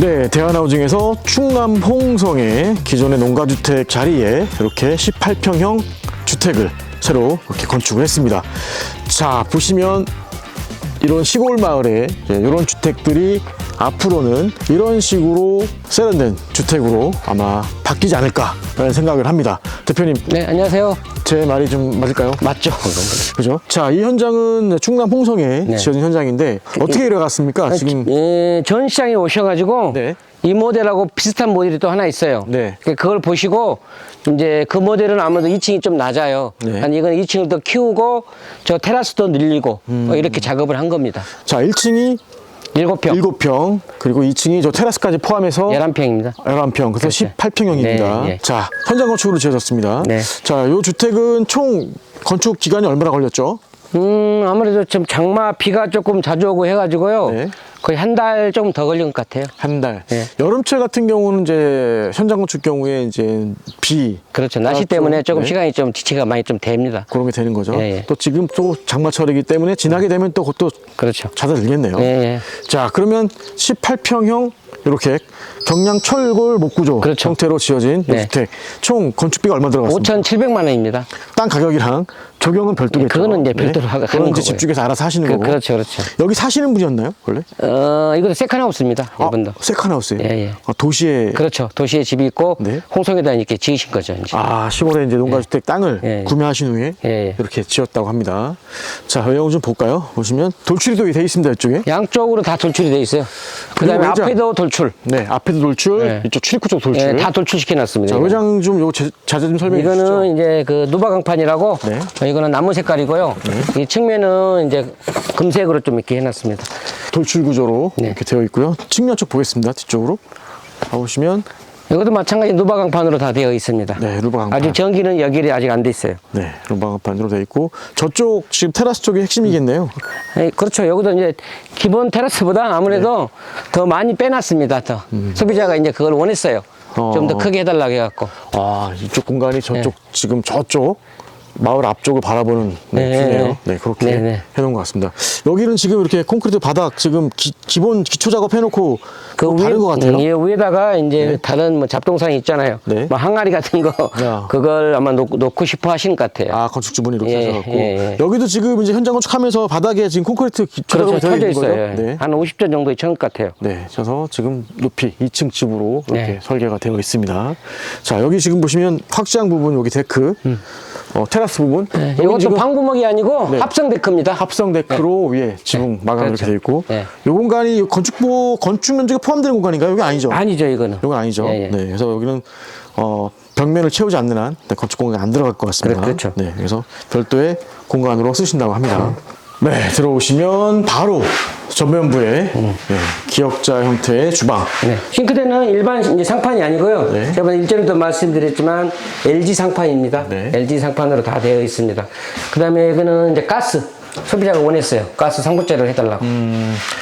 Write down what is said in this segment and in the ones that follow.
네, 대한하우징에서 충남 홍성의 기존의 농가주택 자리에 이렇게 18평형 주택을 새로 이렇게 건축을 했습니다. 자, 보시면 이런 시골 마을에 이런 주택들이 앞으로는 이런 식으로 세련된 주택으로 아마 바뀌지 않을까라는 생각을 합니다. 대표님, 네, 안녕하세요. 제 말이 좀 맞을까요? 맞죠? 그죠? 자, 이 현장은 충남 홍성에 네. 지어진 현장인데 어떻게 이래갔습니까? 지금 예, 전 시장에 오셔가지고 네. 이 모델하고 비슷한 모델이 또 하나 있어요. 네. 그러니까 그걸 보시고 이제 그 모델은 아무래도 2층이 좀 낮아요. 네. 아니 이건 2층을 더 키우고 저 테라스도 늘리고 음. 뭐 이렇게 작업을 한 겁니다. 자, 1층이 일곱 평, 7평, 그리고 2층이 저 테라스까지 포함해서 11평입니다. 11평, 그래서 18평형입니다. 네, 네. 자, 현장 건축으로 지어졌습니다. 네. 자, 이 주택은 총 건축 기간이 얼마나 걸렸죠? 음, 아무래도 좀 장마 비가 조금 자주 오고 해가지고요. 네. 거의 한달 조금 더 걸린 것 같아요. 한 달. 네. 여름철 같은 경우는 이제 현장 건축 경우에 이제 비 그렇죠. 날씨 아, 좀, 때문에 조금 네. 시간이 좀 지체가 많이 좀 됩니다. 그런 게 되는 거죠. 예, 예. 또 지금 또 장마철이기 때문에 지나게 되면 또 그것도 그렇죠. 잦아들겠네요. 예, 예. 자, 그러면 18평형 이렇게 경량 철골 목구조 그렇죠. 형태로 지어진 이 네. 주택 총 건축비가 얼마 들어갔습니까? 5,700만 원입니다. 땅 가격이랑 적용은 별도겠죠. 그거는 이제 별도로 하는 그건 이제 거고요. 집주에서 알아서 하시는 그, 거고. 그렇죠, 그렇죠. 여기 사시는 분이었나요, 원래? 어, 이것도 세컨하우스입니다. 아, 세컨하우스예요. 예, 예. 아, 도시에 그렇죠. 도시에 집이 있고 네. 홍성에다 이렇게 지으신 거죠. 이제. 아 시골에 이제 농가주택 땅을 예, 예. 구매하신 후에 예, 예. 이렇게 지었다고 합니다. 자, 외형 좀 볼까요? 보시면 돌출이 돼 있습니다, 이쪽에. 양쪽으로 다 돌출이 돼 있어요. 그다음에 외장. 앞에도 돌출. 네, 앞에도 돌출, 예. 이쪽 출입구 쪽 돌출. 예, 다 돌출시켜 놨습니다. 자, 외장 좀요 자재 좀 설명해 주시죠. 이거는 이제 그 누바 강판이라고 네. 어, 이거는 나무 색깔이고요. 이 측면은 이제 금색으로 좀 이렇게 해놨습니다. 돌출 구 조로 네. 이렇게 되어 있고요. 측면 쪽 보겠습니다. 뒤쪽으로. 가보시면 이것도 마찬가지 누바 강판으로 다 되어 있습니다. 네, 루바 강판. 아직 전기는 연결이 아직 안 돼 있어요. 네, 루방판으로 되어 있고 저쪽 지금 테라스 쪽이 핵심이겠네요. 예, 그렇죠. 여기도 이제 기본 테라스보다 아무래도 네. 더 많이 빼놨습니다. 더 소비자가 이제 그걸 원했어요. 음. 어. 좀더 크게 해달라고 해갖고. 아, 이쪽 공간이 저쪽 네. 지금 저쪽 마을 앞쪽을 바라보는 네, 네. 뷰네요. 네, 그렇게 네, 네. 해놓은 것 같습니다. 여기는 지금 이렇게 콘크리트 바닥 지금 기, 본 기초 작업 해놓고 그 다른 것 같아요. 예, 위에다가 이제 다른 뭐 잡동사니 있잖아요. 네. 뭐 항아리 같은 거 야. 그걸 아마 놓고, 놓고 싶어 하시는 것 같아요. 아, 건축주분이 이렇게 예, 하셔갖고 예, 예. 여기도 지금 이제 현장 건축하면서 바닥에 지금 콘크리트 기초 그렇죠. 작업이 되어 쳐져 있는 있어요. 거죠. 네. 한 50전 정도 쳐것 같아요. 네, 그래서 지금 높이 2층 집으로 이렇게 네. 설계가 되어 있습니다. 자, 여기 지금 보시면 확장 부분 여기 데크, 어, 테라스 부분. 음. 네, 이것도 지금 방구먹이 아니고 네. 합성 데크입니다. 합성 데크로 위에 지붕 마감 그렇죠. 이렇게 되어 있고, 네. 이 공간이 건축부 건축 면적에 포함되는 공간인가요? 여기 아니죠? 아니죠, 이거는. 이건 아니죠. 예, 예. 네, 그래서 여기는 어, 벽면을 채우지 않는 한 네, 건축 공간이 안 들어갈 것 같습니다. 그래, 그렇죠. 네, 그래서 별도의 공간으로 쓰신다고 합니다. 네, 들어오시면 바로 전면부에 네, 기역자 형태의 주방. 네. 싱크대는 일반 이제 상판이 아니고요. 네. 제가 일전에도 말씀드렸지만 LG 상판입니다. 네. LG 상판으로 다 되어 있습니다. 그 다음에 이거는 이제 가스 소비자가 원했어요. 가스 상부자를 해달라고.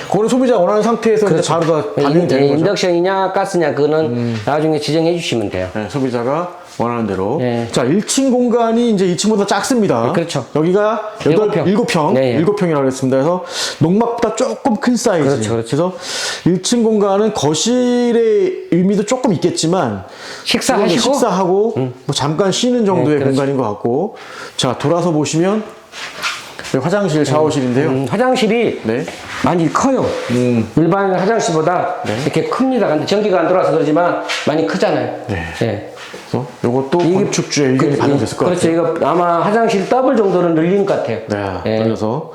그거는 소비자 원하는 상태에서 이제 바로 다 반영이 인, 되는 거죠. 음. 인덕션이냐 가스냐 그거는 나중에 지정해 주시면 돼요. 네, 소비자가 원하는 대로. 네. 자, 1층 공간이 이제 2층보다 작습니다. 그렇죠. 여기가 일곱 8, 평. 7평, 네, 네. 7평이라고 했습니다. 그래서 농막보다 조금 큰 사이즈. 그렇죠, 그렇죠. 래서 1층 공간은 거실의 의미도 조금 있겠지만 식사하시고? 식사하고 뭐 잠깐 쉬는 정도의 네, 그렇죠. 공간인 것 같고 자, 돌아서 보시면 여기 화장실, 샤워실인데요. 음, 화장실이 네. 많이 커요. 음. 일반 화장실보다 이렇게 큽니다. 근데 전기가 안 들어와서 그러지만 많이 크잖아요. 네. 예. 그래서 이것도 이게 건축주의 의견이 그- 반영됐을 것 그렇죠. 같아요. 이거 아마 화장실 더블 정도는 늘린 것 같아요. 네, 예. 그래서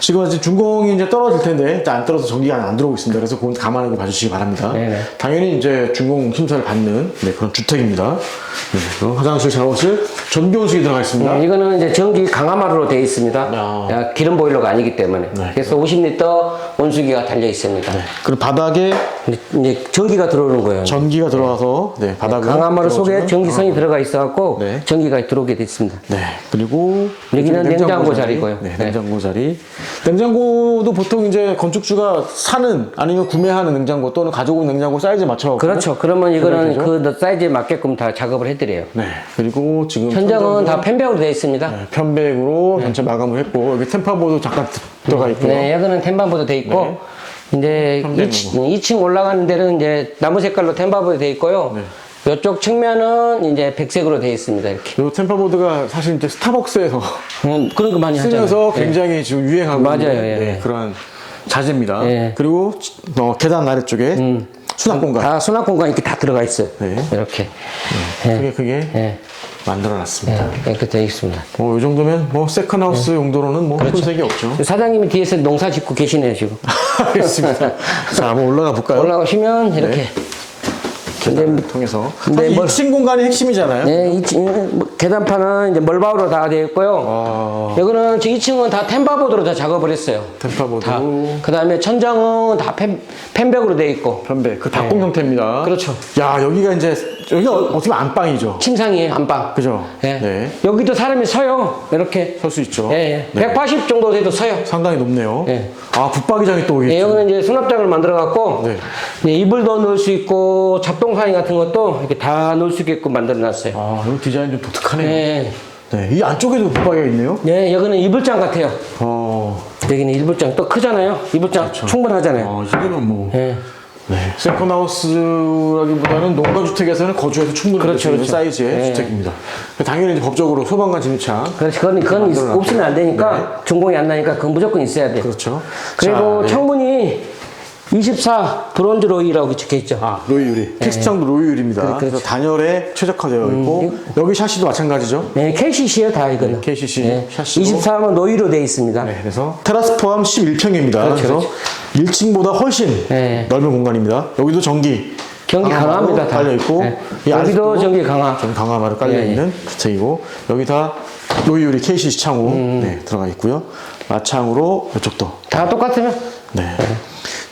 지금 이제 준공이 이제 떨어질 텐데 일단 안 떨어서 전기가 안 들어오고 있습니다. 그래서 그건 감안하고 봐주시기 바랍니다. 네 네. 당연히 이제 준공 심사를 받는 네, 그런 주택입니다. 네, 그럼 화장실, 샤워실, 전기 온수기 들어가 있습니다. 음, 이거는 이제 전기 강화마루로 되어 있습니다. 야. 야, 기름 보일러가 아니기 때문에. 네. 그래서 50리터 온수기가 달려 있습니다. 그리고 바닥에 이제 전기가 들어오는 거예요. 전기가 들어와서 네, 바닥에 강화마루 속에 전기선이 들어가 있어갖고 네. 전기가 들어오게 돼 있습니다. 네, 그리고 여기는 이쪽에 냉장고 자리. 자리고요. 네, 네. 냉장고 자리. 냉장고도 보통 이제 건축주가 사는 아니면 구매하는 냉장고 또는 가져온 냉장고 사이즈에 맞춰 그렇죠. 그러면 이거는 되죠? 그 사이즈에 맞게끔 다 작업을 해드려요. 네, 그리고 지금 천장은 다 펜백으로 되어 있습니다. 네, 편백으로 전체 마감을 했고 여기 템파보도 잠깐 드- 들어가 있고요. 네, 여기는 텐반보도 돼 있고 네. 이제 현대는 2층, 2층 올라가는 데는 이제 나무 색깔로 템바브로 되어 있고요. 이쪽 측면은 이제 백색으로 되어 있습니다. 이렇게. 이 템퍼보드가 사실 이제 스타벅스에서 음, 그런 거 많이 쓰면서 하잖아요. 예. 굉장히 지금 유행하고 맞아요, 있는 예, 네, 예. 그런 자재입니다. 예. 그리고 어, 계단 아래쪽에 수납 공간 다 수납 공간 이렇게 다 들어가 있어요. 네. 이렇게. 크게 크게 예. 만들어놨습니다. 예, 이렇게 되어 있습니다. 뭐 이 정도면 뭐 세컨하우스 네. 용도로는 뭐 그렇죠. 손색이 없죠. 사장님이 뒤에서 농사 짓고 계시네요, 지금. 알겠습니다. 자, 한번 올라가 볼까요? 올라가시면 이렇게. 계단을 통해서. 근데 뭘- 2층 공간이 핵심이잖아요. 네, 이 층, 뭐, 계단판은 이제 멀바우로 다 되어 있고요. 아, 여기는 저 2층은 다 템바보드로 다 작업을 했어요. 템파보드, 다. 그 다음에 천장은 다 펜, 펜백으로 되어 있고. 편배, 그 닭공 형태입니다. 그렇죠. 야, 여기가 이제 여기가 어- 어떻게 보면 안방이죠. 침상이에요, 안방. 그죠? 예. 네. 여기도 사람이 서요. 이렇게. 설 수 있죠. 예, 예. 네. 180 정도 돼도 서요. 상당히 높네요. 예. 아, 붙박이장이 또 예, 오겠죠. 여기는 이제 수납장을 만들어 갖고 네. 예, 이불도 넣을 수 있고 잡동 사니 같은 것도 이렇게 다 넣을 수 있게끔 만들어 놨어요. 아, 이 디자인 좀 독특하네요. 예. 네, 이 안쪽에도 붙박이가 있네요. 네, 여기는 이불장 같아요. 어, 여기는 이불장 또 크잖아요. 이불장 충분하잖아요. 어, 이거는 뭐. 예. 네, 세컨하우스라기보다는 농가주택에서는 거주해서 충분히 그렇죠, 그렇죠. 사이즈의 네. 주택입니다. 당연히 이제 법적으로 소방관 진입창. 그렇지. 그건, 그건 만들어놨고. 없으면 안 되니까 전공이 안 나니까 그건 무조건 있어야 돼. 그렇죠. 그리고 자, 네. 창문이 24 브론즈 로이라고 적혀 있죠. 아, 로이 유리. 텍스창도 로이 유리입니다. 네. 그래, 그렇죠. 음, 그래서 단열에 최적화되어 있고, 여기 샤시도 마찬가지죠. 네, KCC요 다 이거는. KCC 샤시도. 24는 노이로 되어 있습니다. 네, 그래서 테라스 포함 11평입니다. 그렇죠, 그래서 1층보다 훨씬 네. 넓은 공간입니다. 여기도 전기. 경기 강화마루 강화합니다. 다. 깔려 있고, 네. 이 여기도 전기 강화. 좀 강화마루 깔려 예, 예. 있는 주택이고, 여기 다 로이 유리 KCC 창호 음. 네, 들어가 있고요. 마창으로 이쪽도. 다 똑같으면 네.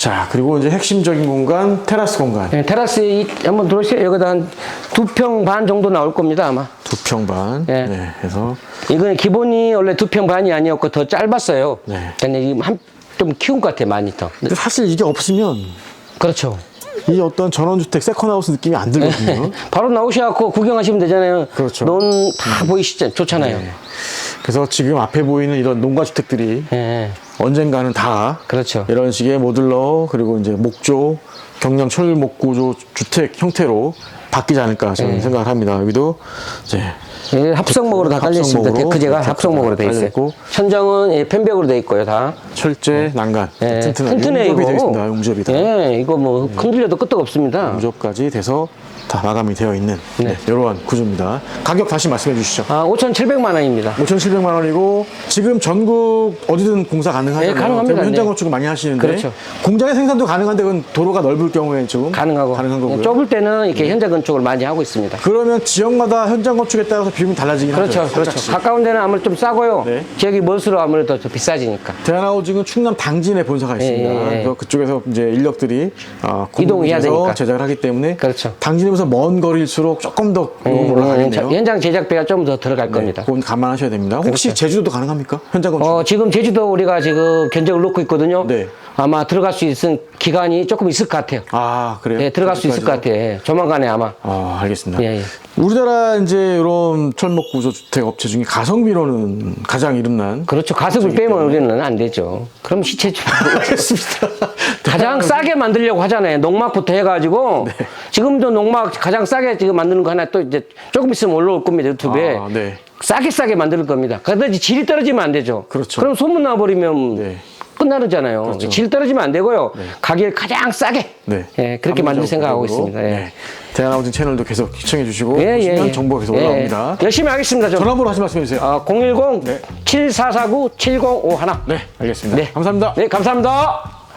자, 그리고 이제 핵심적인 공간, 테라스 공간. 네, 테라스 이, 한번 들어오세요. 여기다 한 두 평 반 정도 나올 겁니다 아마. 두 평 반. 예. 네. 그래서 이거는 기본이 원래 두 평 반이 아니었고 더 짧았어요. 네. 근데 한좀 키운 것 같아 많이 더. 근데 사실 이게 없으면 그렇죠. 이 어떤 전원주택 세컨하우스 느낌이 안 들거든요. 바로 나오셔갖고 구경하시면 되잖아요. 그렇죠. 논 다 보이시죠? 좋잖아요. 그래서 지금 앞에 보이는 이런 농가주택들이 예. 언젠가는 다 그렇죠. 이런 식의 모듈러 그리고 이제 목조 경량 철목 구조 주택 형태로 바뀌지 않을까 저는 생각을 합니다. 여기도 이제 예, 합성목으로 다 깔려 있습니다. 합성목으로 데크제가 데크가 합성목으로 되어 있어요. 있고. 천장은 예, 펜백으로 되어 있고요, 다. 철제 난간 예, 튼튼하게 튼튼해 용접이 이거. 되어 있습니다. 용접이 다 예, 이거 뭐 흔들려도 끄떡 없습니다. 용접까지 돼서 다 마감이 되어 있는 네. 이러한 구조입니다. 가격 다시 말씀해 주시죠. 아, 5,700만 원입니다. 5,700만 원이고 지금 전국 어디든 공사 가능하잖아요. 예, 가능합니다. 대부분 현장 네. 건축을 많이 하시는데 그렇죠. 공장의 생산도 가능한데 그건 도로가 넓을 경우에 지금 가능하고. 가능한 거고요. 네. 좁을 때는 이렇게 현장 건축을 많이 하고 있습니다. 그러면 지역마다 현장 건축에 따라서 비용이 달라지긴 그렇죠, 하죠. 그렇죠. 살짝씩. 가까운 데는 아무래도 좀 싸고요. 네. 지역이 멀수록 아무래도 더 비싸지니까. 대한하우징은 충남 당진에 본사가 있습니다. 예, 예. 그래서 그쪽에서 이제 인력들이 아, 이동해야 되니까. 제작을 하기 때문에 그렇죠. 당진에서 먼 거리일수록 조금 더 요금 음, 올라가겠네요. 현장 제작비가 좀 더 들어갈 네, 겁니다. 그건 감안하셔야 됩니다. 혹시 그렇죠. 제주도도 가능합니까? 현장 건축? 어, 지금 제주도 우리가 지금 견적을 놓고 있거든요. 네. 아마 들어갈 수 있는 기간이 조금 있을 것 같아요. 아 그래요? 예, 들어갈 수 있을 것? 같아요. 예, 조만간에 아마. 아, 알겠습니다. 예, 예. 우리나라 이제 이런 철목 구조 주택 업체 중에 가성비로는 가장 이름난 그렇죠. 가습을 빼면 우리는 안 되죠. 그럼 시체죠. 알겠습니다. 가장 싸게 만들려고 하잖아요. 농막부터 해가지고 네. 지금도 농막 가장 싸게 지금 만드는 거 하나 또 이제 조금 있으면 올라올 겁니다 유튜브에 아, 네. 싸게 싸게 만들 겁니다. 이제 질이 떨어지면 안 되죠. 그렇죠. 그럼 소문 나버리면 네. 끝나잖아요. 질 떨어지면 안 되고요. 가격을 가장 싸게 네. 예, 그렇게 만들 생각하고 있습니다. 예. 네. 대한하우징 채널도 계속 시청해 주시고 예, 예, 보시면 예. 정보가 계속 예, 올라옵니다. 열심히 하겠습니다. 좀. 전화번호 다시 말씀해 주세요. 어, 010 7449 7051. 네, 알겠습니다. 네. 감사합니다. 네, 감사합니다.